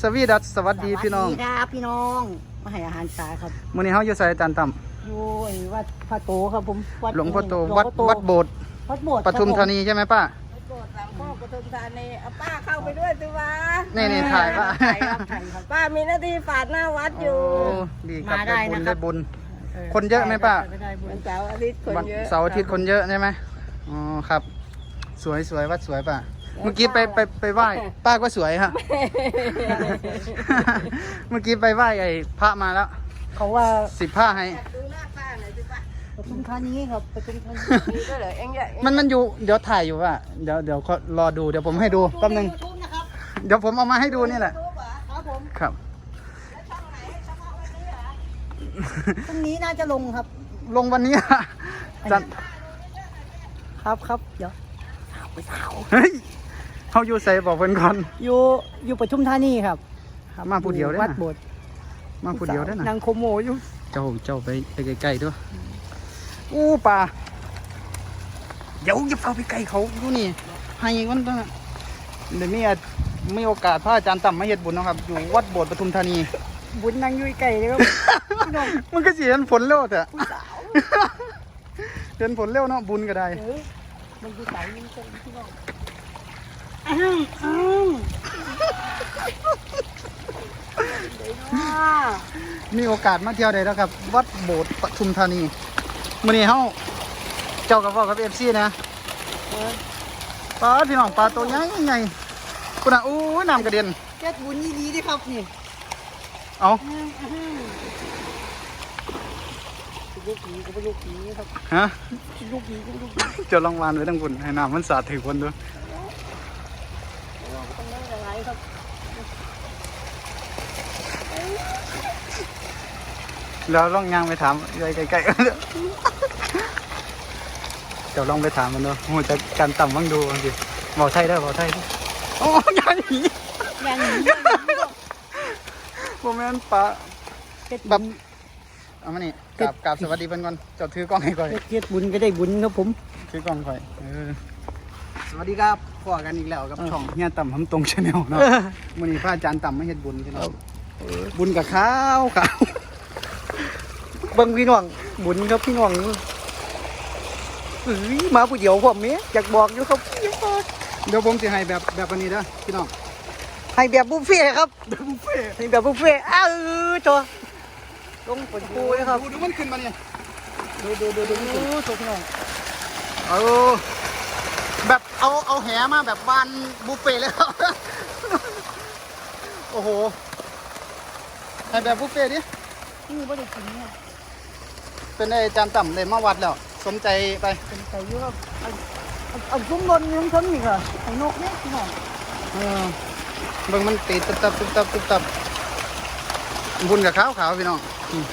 สวีดัสสวัสดีพี่น้องสวัสดีครับพี่น้องมาให้อาหารสาครับมื้อนี้เฮาอยู่ไสอาจารย์ต่ำอยู่ไอ้วัดพระโตครับผมวัดหลวงพ่อโตหลวงวัดพ่อโตวัดโบสถ์วัดโบสถ์ปทุมธานีใช่ไหมป้าวัดโบสถ์หลังพ่อปทุมธานีเอาป้าเข้าไปด้วยสิวะนี่นี่ถ่ายป้าถ่ายครับถ่ายครับป้ามีหน้าที่ฝาดหน้าวัดอโอ้ยู่ดีครับมาได้ได้บุญนะครับได้บุญ คนเยอะไหมป้าไม่ได้บุญวันเสาร์อาทิตย์คนวันเยอะเสาร์อาทิตย์คนเยอะใช่ไหมอ๋อครับ สวยสวยวัดสวยป่ะ เมื่อกี้ไปไปไปไหว้ป้าก็สวยฮะ เมื่อกี้ไปไหว้ไอ้พระมาแล้ว เขาว่าสิบผ้าให้ ดูหน้าป้าหน่อยสิป้าปทุมธานีครับปทุมธานีมีด้วยเหรอเอ็งอย่าเอ็งมันมันอยู่เดี๋ยวถ่ายอยู่ว่ะเดี๋ยวเดี๋ยวก็รอดูเดี๋ยวผมให้ดูแป๊บนึงยูทูบนะครับเดี๋ยวผมเอามาให้ดูนี่แหละรู้เหรอครับผมครับ แล้วช่องไหนเฉพาะวันนี้เหรอพรุ่งนี้น่าจะลงครับ ลงวันนี้อะจันครับครับเดี๋ยวไปสาวเฮ้ย เขาอยู่ใส่บอกเพิ่นก่อน อยู่อยู่ปทุมธานีครับครับมาผู้เดียวได้นะ วัดโบสถ์มาผู้เดียวได้อนะนางโคโมอยู่เจ้าเจ้าไปไปใกล้ๆด้วยอู้ป่าเดี๋ยวอย่าเฝ้าไปใกล้เขาดูนี่ให้มันต้องเดี๋ยวมีอาจมีโอกาสพระอาจารย์ต่ำมาเฮ็ดบุญเนาะครับ อยู่วัดโบสถ์ปทุมธานี บุญนางยุ้ยไก่เลยครับ พี่น้องมันก็สิเห็นผลเร็วแต่เห็นผลเร็วเนาะบุญก็ได้ เออมันอยู่ไก่นี่เป็นพี่น้อง อ้าวอ้าวเดี๋ยวนะมีโอกาสมาเที่ยวได้แล้วครับ วัดโบสถ์ปทุมธานีมื้อนี้เฮาเจ้ากับพ่อกับ FC นะเออปลาพี่น้องปลาตัวใหญ่ใหญ่คุณน่ะอู้ยน้ำกระเด็นแก๊สบุญนี่ดีดิครับนี่เอาอ้าวอ้าวลูกผีก็เป็นลูกผีครับฮะลูกผีก็เป็นลูกผีเจะลองวานไว้ทั้งบุญให้น้ำมันสาดถึงคนด้วย ต้องนั่งยังไงครับแล้วลองย่างไปถามยายใกล้ๆเดี๋ยวลองไปถามมันดูโหจะการต่ำบ้างดูบางทีบอกไทยได้บอกไทยได้โอ้ยางหนียังหนีโมเมนปลาเฮ็ดแบบเอามานี่กราบกราบสวัสดีเพิ่นก่อนเจ้าถือกล้องให้ก่อนเฮ็ดบุญก็ได้บุญครับผมถือกล้องค่อยเออ สวัสดีครับพอกันอีกแล้วกับเออช่องเฮียต่ำทำตรงชาแนลเนาะมื้อนี้พระอาจารย์ต่ำมาเฮ็ดบุญพี่น้องบุญกับข้าวขาวเบิ่งพี่น้องบุญครับพี่น้องเอ้ยมาผู้เดียวผมเนี้ยอยากบอกอยู่ครับอยากบอกเดี๋ยวผมจะให้แบบแบบอันนี้เด้อพี่น้องให้แบบบุฟเฟ่ต์ครับบุฟเฟ่ให้แบบบุฟเฟ่ต์อ้าวเออตัวลงปนปูนะครับดูดูมันขึ้นมาเนี่ยดูดูดูดูดูตัวพี่น้องเอา แบบเอาเอาแหมาแบบบานบุฟเฟ่ต์เลยครับ โอ้โหให้แบบบุฟเฟ่ต์ดินี่บ่ได้กินเนี่ยเป็นไอ้จานต่ำเลยมาวัดแล้ว สมใจไปเป็นไก่อยู่ครับเอาเอาเอาซุ้มบนน้ำทั้งนี่ค่ะไอ้นกเนี่ยพี่น้องเออเบิ่งมันตีตับตับตับตับตับตับบุญกับขาวขาวพี่น้องอืม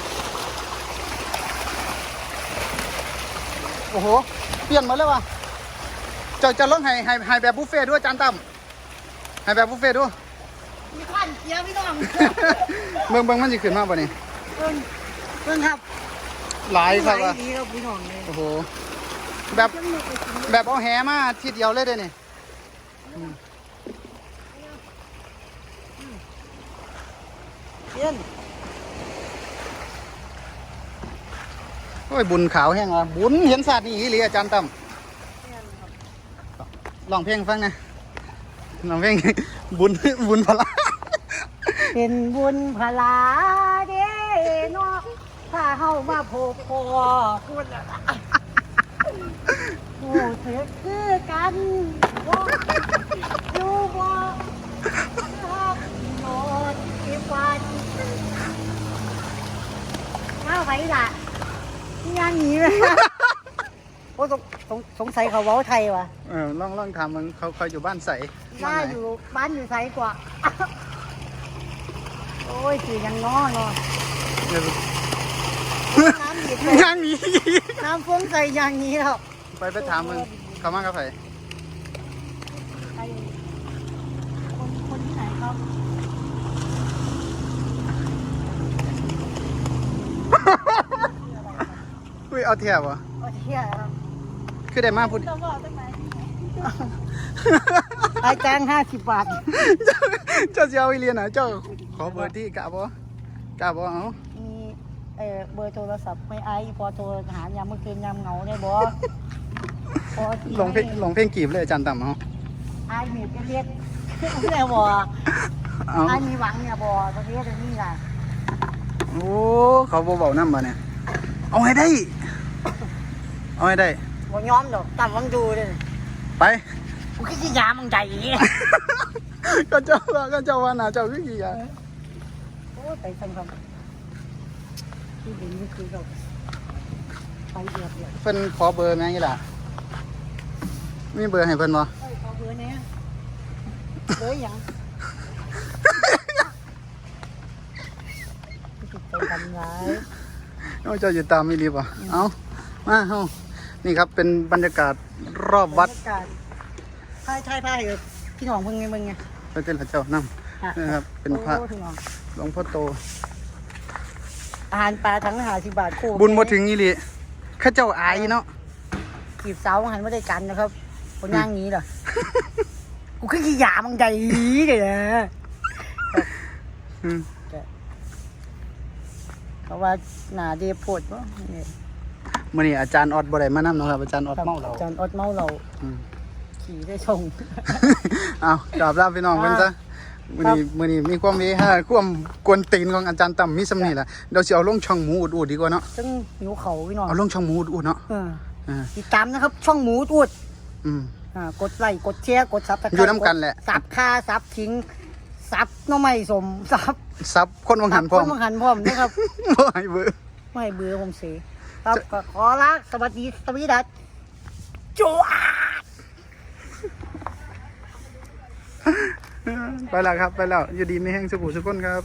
โอ้โห เปลี่ยนหมดแล้วว่ะ จะจะลดให้ให้ให้แบบบุฟเฟ่ต์ด้วยจานต่ำให้แบบบุฟเฟ่ต์ด้วยมีขั้นเกียร์พี่น้องเบิ่งเบิ่งมันจะขึ้นมาป่ะนี่เพิ่งเพิ่งครับหลายครับหลาว่ะยดีครับพี่น้องเลยโอ้โหแบบแบบเอาแหมาทีเดียวเลยเด้นี่เพี้ยนโอ้ยบุญขาวแห้งอะบุญเห็นศาสตร์นี่อีหลีอาจารย์ตั้ม ลองเพลงฟังนะลองเพลง บุญบุญพละเป็นบุญพลาเด้เนาะถ้าเฮามาพบพอคุณโอ้เถิดคือกันบ่อยู่บ่รักโนดที่วันมาไว้ล่ะยังหนีไหมโอ้สง สงสงสัยเขาเว้าไทยวะเออลองลองถามมึงเขาเขาอยู่บ้านใสบ้านอยู่บ้านอยู่ไสกว่า โอ้ยสิยังง้อเนาะเดี๋ยวน้ำหยิบเลยย่างหนี้ น้ำฟุ้งใส่อย่างนี้แล้วไปไปถามมึงเขามากับไผใครคนคนที่ไหนครับอุ้ยเอาเทียบวะโอ้เที่ยครับ คือได้มาพูดต้องบอกตั้งไหนไอ้แจ้งห้าสิบบาท เจ้าเจ้าอีเลียนนะเจ้าขอเบอร์ที่กะบ่กะบ่เอามีเออเบอร์โทรศัพท์ไม่ไอพอโทรหายามเมื่อคืนยามเหงาได้บ่พอที่ลงเพลงลงเพลงกีบเลยอาจารย์ต่ำเอาไอเมียจะเรียกไม่ได้บ่เอาไอมีหวังเนี่ยบ่ตอนนี้ตรงนี้ล่ะโอ้เขาบ่เบาน้ำมาเนี่ยเอาให้ได้ เอาให้ได้ บ่ย้อมดอกตามวังดูเลยไป กูคิดที่ยามึงใจอย่างงี้ก็เจ้าว่าก็เจ้าว่าน่ะเจ้าคือกี่อย่างโอ้ไปทำครับที่ดินนี่คือเราไปเดียบเดียบเพิ่นขอเบอร์แม่งี้ล่ะมีเบอร์ให้เพิ่นบ่เอ้ยขอเบอร์เนี้ยเบอร์หยังติดใจทำร้ายเอาเจ้าอยู่ตามมีรีบ่เอามาเฮา นี่ครับเป็นบรรยากาศรอบวัดบรรยากาศใช่ใช่ใช่เออพี่น้องมึงไงมึงไงพระเจ้าเจ้านำนะครับเป็นพระโอ้พี่น้องหลวงพ่อโต อาหารปลาทั้งหาสิบบาทคู่บุญบ่ถึงอีหลีข้าเจ้าอายเนาะจีบสาวหันไม่ได้กันนะครับคนย่างนี้เหรอกูแค่ขี้ยามังใจเลยนะอืมเพราะว่าหนาเดโพดวะเนี่ย มื่อนี้อาจารย์ออดบ่ได้มานำเนาะครับอาจารย์ออดเมาเราจานอดเมาเราอืมขี่ได้ชงเอากราบลาพี่น้องเพิ่นซะมื้อนี้มื้อนี้มีความเวฮาความกวนตีนของอาจารย์ต่ำมีสำนี่ล่ะเดี๋ยวสิเอาลงช่องหมูอุดๆดีกว่าเนาะซึ่งหิวเขาพี่น้องเอาลงช่องหมูอุดๆเนาะเอออ่าติดตามนะครับช่องหมูตูดอืมอ่ากดไลค์กดแชร์กดซับอยู่นำกันแหละซับค่าซับทิ้งซับหน้องไม่สมซับซับคนวังหันพร้อมซับคหันพร้อมนะครับบ่ให้เบอร์ไม่เบื่อผมเสีย ครับก็ขอลาสวัสดีสวีดัสจวดไปแล้วครับ ไปแล้ว อยู่ดีมีแห้งสุขุสุขคนครับ